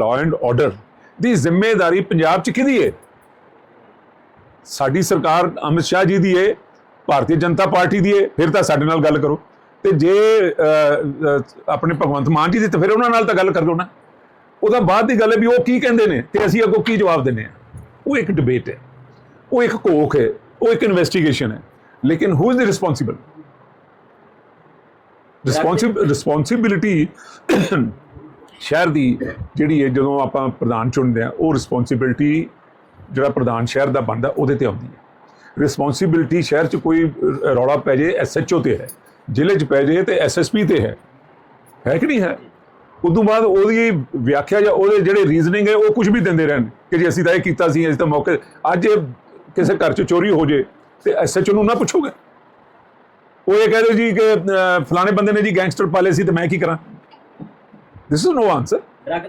Law and order ਦੀ ਜ਼ਿੰਮੇਵਾਰੀ ਪੰਜਾਬ 'ਚ ਕਿਹਦੀ ਹੈ ਸਾਡੀ ਸਰਕਾਰ ਅਮਿਤ ਸ਼ਾਹ ਜੀ ਦੀ ਹੈ ਭਾਰਤੀ ਜਨਤਾ ਪਾਰਟੀ ਦੀ ਹੈ ਫਿਰ ਤਾਂ ਸਾਡੇ ਨਾਲ ਗੱਲ ਕਰੋ। ਤੇ ਜੇ ਆਪਣੇ ਭਗਵੰਤ ਮਾਨ ਜੀ ਦੀ ਤਾਂ ਫਿਰ ਉਹਨਾਂ ਨਾਲ ਤਾਂ ਗੱਲ ਕਰ ਲਓ ਨਾ। ਉਹਦਾ ਬਾਅਦ ਦੀ ਗੱਲ ਹੈ ਵੀ ਉਹ ਕੀ ਕਹਿੰਦੇ ਨੇ ਤੇ ਅਸੀਂ ਅੱਗੋਂ ਕੀ ਜਵਾਬ ਦਿੰਦੇ ਆ ਉਹ ਇੱਕ ਡਿਬੇਟ ਹੈ ਉਹ ਇੱਕ ਕੋਕ ਹੈ ਉਹ ਇੱਕ ਇਨਵੈਸਟੀਗੇਸ਼ਨ ਹੈ ਲੇਕਿਨ who is the responsible responsibility ਸ਼ਹਿਰ ਦੀ ਜਿਹੜੀ ਹੈ ਜਦੋਂ ਆਪਾਂ ਪ੍ਰਧਾਨ ਚੁਣਦੇ ਆ ਉਹ ਰਿਸਪੌਂਸਿਬਿਲਿਟੀ ਜਿਹੜਾ ਪ੍ਰਧਾਨ ਸ਼ਹਿਰ ਦਾ ਬਣਦਾ, ਉਹਦੇ ਤੇ ਆਉਂਦੀ ਹੈ। ਰਿਸਪੌਂਸਿਬਿਲਿਟੀ ਸ਼ਹਿਰ 'ਚ ਕੋਈ ਰੌਲਾ ਪੈ ਜੇ ਐਸਐਚਓ ਤੇ ਹੈ। ਜ਼ਿਲ੍ਹੇ 'ਚ ਪੈ ਜੇ ਤੇ ਐਸਐਸਪੀ ਤੇ ਹੈ। ਹੈ ਕਿ ਨਹੀਂ ਹੈ? ਉਦੋਂ ਬਾਅਦ ਉਹਦੀ ਵਿਆਖਿਆ ਜਾਂ ਉਹਦੇ ਜਿਹੜੇ ਰੀਜ਼ਨਿੰਗ ਹੈ, ਉਹ ਕੁਝ ਵੀ ਦਿੰਦੇ ਰਹਿਣ ਕਿ ਜੇ ਅਸੀਂ ਤਾਂ ਇਹ ਕੀਤਾ ਸੀ, ਅਸੀਂ ਤਾਂ ਮੌਕੇ ਅੱਜ ਕਿਸੇ ਘਰ 'ਚ ਚੋਰੀ ਹੋ ਜੇ ਤੇ ਐਸਐਚਓ ਨੂੰ ਨਾ ਪੁੱਛੋਗੇ। ਉਹ ਇਹ ਕਹਿ ਰਹੇ ਜੀ ਕਿ ਫਲਾਣੇ ਬੰਦੇ ਨੇ ਜੀ ਗੈਂਗਸਟਰ ਪਾਲੇ ਸੀ ਤੇ ਮੈਂ ਕੀ ਕਰਾਂ? This is no answer drug